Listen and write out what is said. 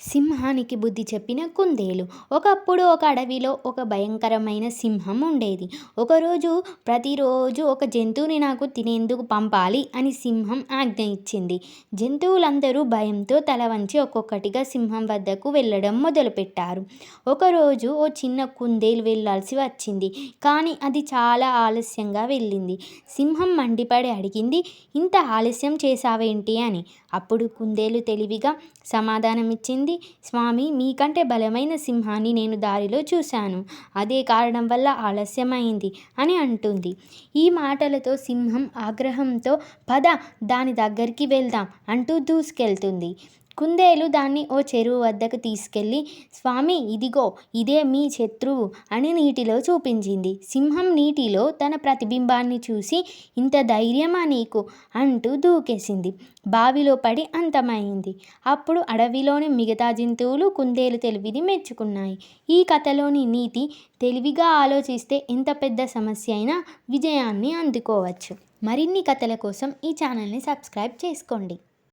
సింహానికి బుద్ధి చెప్పిన కుందేలు. ఒకప్పుడు ఒక అడవిలో ఒక భయంకరమైన సింహం ఉండేది. ఒకరోజు ప్రతిరోజు ఒక జంతువుని నాకు తినేందుకు పంపాలి అని సింహం ఆజ్ఞ ఇచ్చింది. జంతువులందరూ భయంతో తల వంచి ఒక్కొక్కటిగా సింహం వద్దకు వెళ్ళడం మొదలుపెట్టారు. ఒకరోజు ఓ చిన్న కుందేలు వెళ్ళాల్సి వచ్చింది. కానీ అది చాలా ఆలస్యంగా వెళ్ళింది. సింహం మండిపడి అడిగింది ఇంత ఆలస్యం చేశావేంటి? అని. అప్పుడు కుందేలు తెలివిగా సమాధానమిచ్చింది స్వామి మీకంటే బలమైన సింహాన్ని నేను దారిలో చూశాను. అదే కారణం వల్ల ఆలస్యమైంది అని అంటుంది. ఈ మాటలతో సింహం ఆగ్రహంతో పద దాని దగ్గరికి వెళ్దాం అంటూ దూసుకెళ్తుంది. కుందేలు దాన్ని ఓ చెరువు వద్దకు తీసుకెళ్ళి స్వామి ఇదిగో ఇదే మీ శత్రువు అని నీటిలో చూపించింది. సింహం నీటిలో తన ప్రతిబింబాన్ని చూసి ఇంత ధైర్యమా నీకు? అంటూ దూకేసింది. బావిలో పడి అంతమైంది. అప్పుడు అడవిలోని మిగతా జంతువులు కుందేలు తెలివిని మెచ్చుకున్నాయి. ఈ కథలోని నీతి తెలివిగా ఆలోచిస్తే ఎంత పెద్ద సమస్య అయినా విజయాన్ని అందుకోవచ్చు. మరిన్ని కథల కోసం ఈ ఛానల్ని సబ్స్క్రైబ్ చేసుకోండి.